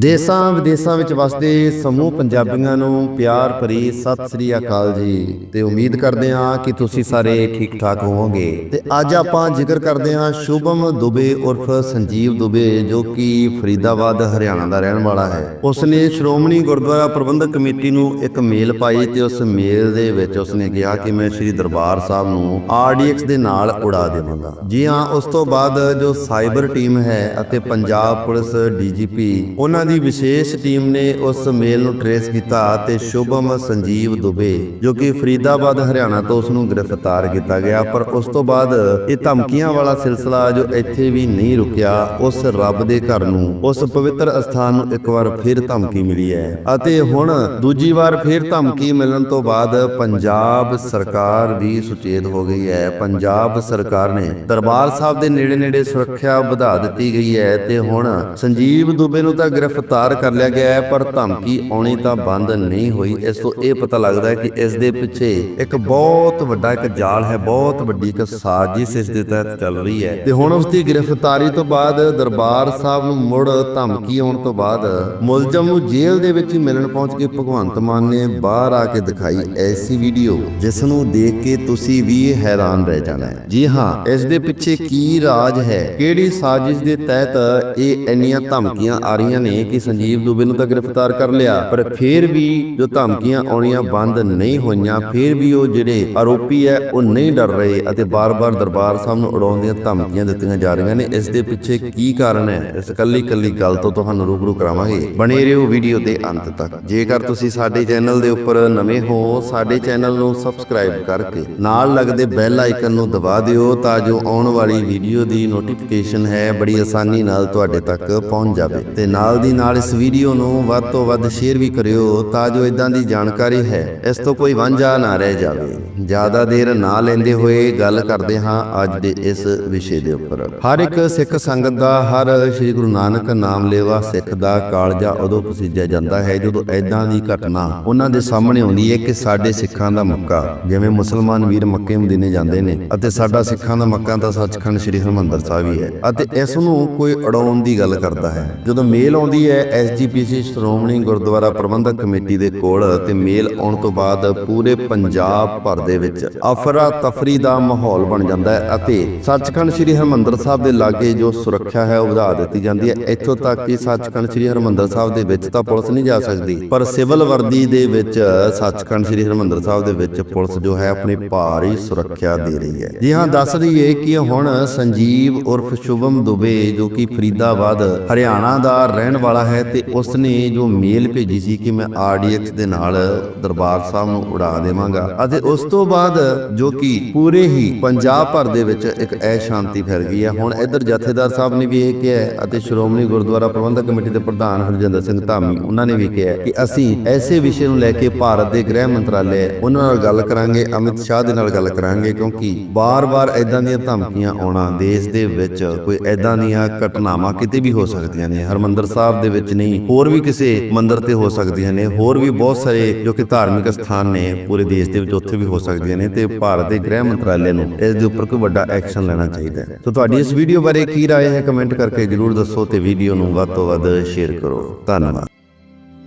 ਦੇਸਾਂ ਵਿਦੇਸਾਂ ਵਿੱਚ ਵਸਦੇ ਸਮੂਹ ਪੰਜਾਬੀਆਂ ਨੂੰ ਪਿਆਰ ਭਰੀ ਸਤਿ ਸ੍ਰੀ ਅਕਾਲ ਜੀ। ਤੇ ਉਮੀਦ ਕਰਦੇ ਹਾਂ ਕਿ ਤੁਸੀਂ ਸਾਰੇ ਠੀਕ ਠਾਕ ਹੋਵੋਗੇ। ਤੇ ਅੱਜ ਆਪਾਂ ਜ਼ਿਕਰ ਕਰਦੇ ਹਾਂ ਸ਼ੁਭਮ ਦੁਬੇ ਉਰਫ ਸੰਜੀਵ ਦੁਬੇ, ਜੋ ਕਿ ਫਰੀਦਾਬਾਦ, ਹਰਿਆਣਾ ਦਾ ਰਹਿਣ ਵਾਲਾ ਹੈ। ਉਸਨੇ ਸ਼੍ਰੋਮਣੀ ਗੁਰਦੁਆਰਾ ਪ੍ਰਬੰਧਕ ਕਮੇਟੀ ਨੂੰ ਇੱਕ ਮੇਲ ਪਾਈ ਤੇ ਉਸ ਮੇਲ ਦੇ ਵਿੱਚ ਉਸਨੇ ਕਿਹਾ ਕਿ ਮੈਂ ਸ੍ਰੀ ਦਰਬਾਰ ਸਾਹਿਬ ਨੂੰ ਆਰਡੀਐਕਸ ਦੇ ਨਾਲ ਉਡਾ ਦੇਵਾਂਗਾ। ਜੀ ਹਾਂ, ਉਸ ਤੋਂ ਬਾਅਦ ਜੋ ਸਾਈਬਰ ਟੀਮ ਹੈ ਅਤੇ ਪੰਜਾਬ ਪੁਲਿਸ ਡੀਜੀਪੀ ਉਹਨਾਂ ਦੀ ਵਿਸ਼ੇਸ਼ ਟੀਮ ਨੇ ਉਸ ਮੇਲ ਨੂੰ ਟਰੇਸ ਕੀਤਾ ਤੇ ਸ਼ੁਭਮ ਸੰਜੀਵ ਦੁਬੇ, ਜੋ ਕਿ ਫਰੀਦਾਬਾਦ, ਹਰਿਆਣਾ ਤੋਂ ਉਸ ਨੂੰ ਗ੍ਰਿਫਤਾਰ ਕੀਤਾ ਗਿਆ। ਪਰ ਉਸ ਤੋਂ ਬਾਅਦ ਇਹ ਧਮਕੀਆਂ ਵਾਲਾ ਸਿਲਸਿਲਾ ਜੋ ਇੱਥੇ ਵੀ ਨਹੀਂ ਰੁਕਿਆ, ਉਸ ਰੱਬ ਦੇ ਘਰ ਨੂੰ, ਉਸ ਪਵਿੱਤਰ ਅਸਥਾਨ ਨੂੰ ਇੱਕ ਵਾਰ ਫਿਰ ਧਮਕੀ ਮਿਲੀ ਹੈ। ਅਤੇ ਹੁਣ ਦੂਜੀ ਵਾਰ ਫਿਰ ਧਮਕੀ ਮਿਲਣ ਤੋਂ ਬਾਅਦ ਪੰਜਾਬ ਸਰਕਾਰ ਵੀ ਸੁਚੇਤ ਹੋ ਗਈ ਹੈ। ਪੰਜਾਬ ਸਰਕਾਰ ਨੇ ਦਰਬਾਰ ਸਾਹਿਬ ਦੇ ਨੇੜੇ ਨੇੜੇ ਸੁਰੱਖਿਆ ਵਧਾ ਦਿੱਤੀ ਗਈ ਹੈ ਤੇ ਹੁਣ ਸੰਜੀਵ ਦੁਬੇ ਨੂੰ ਤਾਂ ਗ੍ਰਿਫਤਾਰ ਕਰ ਲਿਆ ਗਿਆ ਹੈ, ਪਰ ਧਮਕੀ ਆਉਣੀ ਤਾਂ ਬੰਦ ਨਹੀਂ ਹੋਈ। ਇਸ ਤੋਂ ਇਹ ਪਤਾ ਲੱਗਦਾ ਹੈ ਕਿ ਇਸ ਦੇ ਪਿੱਛੇ ਇੱਕ ਬਹੁਤ ਵੱਡਾ ਇੱਕ ਜਾਲ ਹੈ, ਬਹੁਤ ਵੱਡੀ ਇੱਕ ਸਾਜ਼ਿਸ਼ ਇਸ ਦੇ ਤਹਿਤ ਚੱਲ ਰਹੀ ਹੈ। ਤੇ ਹੁਣ ਉਸ ਦੀ ਗ੍ਰਿਫਤਾਰੀ ਤੋਂ ਬਾਅਦ ਦਰਬਾਰ ਸਾਹਿਬ ਨੂੰ ਮੁੜ ਧਮਕੀ ਆਉਣ ਤੋਂ ਬਾਅਦ ਮੁਲਜ਼ਮ ਨੂੰ ਜੇਲ੍ਹ ਦੇ ਵਿੱਚ ਮਿਲਣ ਪਹੁੰਚ ਕੇ ਭਗਵੰਤ ਮਾਨ ਨੇ ਬਾਹਰ ਆ ਕੇ ਦਿਖਾਈ ਐਸੀ ਵੀਡੀਓ, ਜਿਸ ਨੂੰ ਦੇਖ ਕੇ ਤੁਸੀਂ ਵੀ ਹੈਰਾਨ ਰਹਿ ਜਾਣਾ ਜੀ ਹਾਂ, ਇਸ ਦੇ ਪਿੱਛੇ ਕੀ ਰਾਜ ਹੈ, ਕਿਹੜੀ ਸਾਜ਼ਿਸ਼ ਦੇ ਤਹਿਤ ਇਹ ਇੰਨੀਆਂ ਧਮਕੀਆਂ ਆ ਰਹੀਆਂ ਨੇ ਕਿ ਸੰਜੀਵ ਦੁਬੇ ਨੂੰ ਤਾਂ ਗ੍ਰਿਫਤਾਰ ਕਰ ਲਿਆ, ਪਰ ਫਿਰ ਵੀ ਜੋ ਧਮਕੀਆਂ ਆਉਣੀਆਂ ਬੰਦ ਨਹੀਂ ਹੋਈਆਂ, ਫਿਰ ਵੀ ਉਹ ਜਿਹੜੇ ਆਰੋਪੀ ਹੈ, ਉਹ ਨਹੀਂ ਡਰ ਰਹੇ ਅਤੇ ਬਾਰ-ਬਾਰ ਦਰਬਾਰ ਸਾਹਿਬ ਨੂੰ ਉਡਾਉਣ ਦੀਆਂ ਧਮਕੀਆਂ ਦਿੱਤੀਆਂ ਜਾ ਰਹੀਆਂ ਨੇ। ਇਸ ਦੇ ਪਿੱਛੇ ਕੀ ਕਾਰਨ ਹੈ? ਇਸ ਕੱਲੀ ਕੱਲੀ ਗੱਲ ਤੋਂ ਤੁਹਾਨੂੰ ਰੂਬਰੂ ਕਰਾਵਾਂਗੇ। ਬਣੇ ਰਹੋ ਵੀਡੀਓ ਦੇ ਅੰਤ ਤੱਕ। ਜੇਕਰ ਤੁਸੀਂ ਸਾਡੇ ਚੈਨਲ ਦੇ ਉੱਪਰ ਨਵੇਂ ਹੋ, ਸਾਡੇ ਚੈਨਲ ਨੂੰ ਸਬਸਕ੍ਰਾਈਬ ਕਰਕੇ ਨਾਲ ਲੱਗਦੇ ਬੈਲ ਆਈਕਨ ਨੂੰ ਦਬਾ ਦਿਓ ਤਾਂ ਜੋ ਆਉਣ ਵਾਲੀ ਵੀਡੀਓ ਦੀ ਨੋਟੀਫਿਕੇਸ਼ਨ ਹੈ, ਬੜੀ ਆਸਾਨੀ ਨਾਲ ਤੁਹਾਡੇ ਤੱਕ ਪਹੁੰਚ ਜਾਵੇ। ਤੇ ਨਾਲ ਦੀ ਨਾਲ ਇਸ ਵੀਡੀਓ ਨੂੰ ਵੱਧ ਤੋਂ ਵੱਧ ਸ਼ੇਅਰ ਵੀ ਕਰਿਓ ਤਾਂ ਜੋ ਇਦਾਂ ਦੀ ਜਾਣਕਾਰੀ ਹੈ। ਇਸ ਤੋਂ ਕੋਈ ਵਾਂਝਾ ਨਾ ਰਹਿ ਜਾਵੇ। ਜ਼ਿਆਦਾ ਦੇਰ ਨਾ ਲੈਂਦੇ ਹੋਏ ਗੱਲ ਕਰਦੇ ਹਾਂ ਅੱਜ ਦੇ ਇਸ ਵਿਸ਼ੇ ਦੇ ਉੱਪਰ। ਹਰ ਇੱਕ ਸਿੱਖ ਸੰਗਤ ਦਾ, ਹਰ ਸ੍ਰੀ ਗੁਰੂ ਨਾਨਕ ਨਾਮ ਲੈਵਾ ਸਿੱਖ ਦਾ ਕਾਲਜਾ ਉਦੋਂ ਪਸੀਜਿਆ ਜਾਂਦਾ ਹੈ ਜਦੋਂ ਐਦਾਂ ਦੀ ਘਟਨਾ ਉਹਨਾਂ ਦੇ ਸਾਹਮਣੇ ਆਉਂਦੀ ਹੈ ਕਿ ਸਾਡੇ ਸਿੱਖਾਂ ਦਾ ਮੱਕਾ, ਜਿਵੇਂ ਮੁਸਲਮਾਨ ਵੀਰ ਮੱਕੇ ਮਦੀਨੇ ਜਾਂਦੇ ਨੇ ਅਤੇ ਸਾਡਾ ਸਿੱਖਾਂ ਦਾ ਮੱਕਾ ਤਾਂ ਸੱਚਖੰਡ ਸ੍ਰੀ ਹਰਿਮੰਦਰ ਸਾਹਿਬ ਹੀ ਹੈ ਅਤੇ ਇਸ ਨੂੰ ਕੋਈ ਅੜਾਉਣ ਦੀ ਗੱਲ ਕਰਦਾ ਹੈ। ਜਦੋਂ ਮੇਲ ਆਉਂਦੀ ਹੈ ਐਸਜੀਪੀਸੀ ਸ਼੍ਰੋਮਣੀ ਗੁਰਦੁਆਰਾ ਪ੍ਰਬੰਧਕ ਕਮੇਟੀ ਦੇ ਕੋਲ ਤੇ ਮੇਲ ਆਉਣ ਤੋਂ ਬਾਅਦ ਪੂਰੇ ਪੰਜਾਬ ਭਰ ਦੇ ਵਿੱਚ ਅਫਰਾ ਤਫਰੀ ਦਾ ਮਾਹੌਲ ਬਣ ਜਾਂਦਾ ਹੈ ਅਤੇ ਸੱਚਖੰਡ ਸ੍ਰੀ ਹਰਿਮੰਦਰ ਸਾਹਿਬ ਦੇ ਲਾਗੇ ਜੋ ਸੁਰੱਖਿਆ ਹੈ ਉਹ ਵਧਾ ਦਿੱਤੀ ਜਾਂਦੀ ਹੈ। ਇੱਥੋਂ ਤੱਕ ਕਿ ਸੱਚਖੰਡ ਸ੍ਰੀ ਹਰਿਮੰਦਰ ਸਾਹਿਬ ਦੇ ਵਿੱਚ ਤਾਂ ਪੁਲਿਸ ਨਹੀਂ ਜਾ ਸਕਦੀ, ਪਰ ਸਿਵਲ ਵਰਦੀ ਦੇ ਵਿੱਚ ਸੱਚਖੰਡ ਸ੍ਰੀ ਹਰਿਮੰਦਰ ਸਾਹਿਬ ਦੇ ਵਿੱਚ ਪੁਲਿਸ ਜੋ ਹੈ ਆਪਣੀ ਭਾਰੀ ਸੁਰੱਖਿਆ ਦੇ ਰਹੀ ਹੈ। ਜੀ ਹਾਂ, ਦੱਸ ਰਹੀ ਕਿ ਹੁਣ ਸੰਜੀਵ ਉਰਫ ਸ਼ੁਭਮ ਦੁਬੇ ਜੋ ਕਿ ਫਰੀਦਾਬਾਦ, ਹਰਿਆਣਾ ਦਾ ਰਹਿਣ ਵਾਲਾ ਵਾਲਾ ਹੈ ਤੇ ਉਸਨੇ ਜੋ ਮੇਲ ਭੇਜੀ ਸੀ ਕਿ ਮੈਂ ਆਰਡੀਐਕਸ ਦੇ ਨਾਲ ਦਰਬਾਰ ਸਾਹਿਬ ਨੂੰ ਉਡਾ ਦੇਵਾਂਗਾ। ਅਤੇ ਉਸ ਤੋਂ ਬਾਅਦ ਜੋ ਕਿ ਪੂਰੇ ਹੀ ਪੰਜਾਬ ਭਰ ਦੇ ਵਿੱਚ ਇੱਕ ਐ ਸ਼ਾਂਤੀ ਫੈਲ ਗਈ ਹੈ। ਹੁਣ ਇੱਧਰ ਜਥੇਦਾਰ ਸਾਹਿਬ ਨੇ ਵੀ ਇਹ ਕਿਹਾ ਅਤੇ ਸ਼੍ਰੋਮਣੀ ਗੁਰਦੁਆਰਾ ਪ੍ਰਬੰਧਕ ਕਮੇਟੀ ਦੇ ਪ੍ਰਧਾਨ ਹਰਜਿੰਦਰ ਸਿੰਘ ਧਾਮੀ, ਉਹਨਾਂ ਨੇ ਵੀ ਕਿਹਾ ਕਿ ਅਸੀਂ ਐਸੇ ਵਿਸ਼ੇ ਨੂੰ ਲੈ ਕੇ ਭਾਰਤ ਦੇ ਗ੍ਰਹਿ ਮੰਤਰਾਲੇ ਉਹਨਾਂ ਨਾਲ ਗੱਲ ਕਰਾਂਗੇ, ਅਮਿਤ ਸ਼ਾਹ ਦੇ ਨਾਲ ਗੱਲ ਕਰਾਂਗੇ, ਕਿਉਂਕਿ ਬਾਰ-ਬਾਰ ਐਦਾਂ ਦੀਆਂ ਧਮਕੀਆਂ ਆਉਣਾ ਦੇਸ਼ ਦੇ ਵਿੱਚ ਕੋਈ ਐਦਾਂ ਦੀਆਂ ਘਟਨਾਵਾਂ ਕਿਤੇ ਵੀ ਹੋ ਸਕਦੀਆਂ ਨੇ। ਹਰਮੰਦਰ ਸਾਹਿਬ ਦੇ ਵਿੱਚ ਨਹੀਂ ਹੋਰ ਵੀ ਕਿਸੇ ਮੰਦਿਰ ਤੇ ਹੋ ਸਕਦੀਆਂ ਨੇ ਹੋਰ ਵੀ ਬਹੁਤ ਸਾਰੇ ਜੋ ਕਿ ਧਾਰਮਿਕ ਸਥਾਨ ਨੇ ਪੂਰੇ ਦੇਸ਼ ਦੇ ਵਿੱਚ ਉੱਥੇ ਵੀ ਹੋ ਸਕਦੀਆਂ ਨੇ ਤੇ ਭਾਰਤ ਦੇ ਗ੍ਰਹਿ ਮੰਤਰਾਲੇ ਨੂੰ ਇਸ ਦੇ ਉੱਪਰ ਕੋਈ ਵੱਡਾ ਐਕਸ਼ਨ ਲੈਣਾ ਚਾਹੀਦਾ ਹੈ ਸੋ ਤੁਹਾਡੀ ਇਸ ਵੀਡੀਓ ਬਾਰੇ ਕੀ رائے ਹੈ ਕਮੈਂਟ ਕਰਕੇ ਜਰੂਰ ਦੱਸੋ ਤੇ ਵੀਡੀਓ ਨੂੰ ਵੱਧ ਤੋਂ ਵੱਧ ਸ਼ੇਅਰ ਕਰੋ ਧੰਨਵਾਦ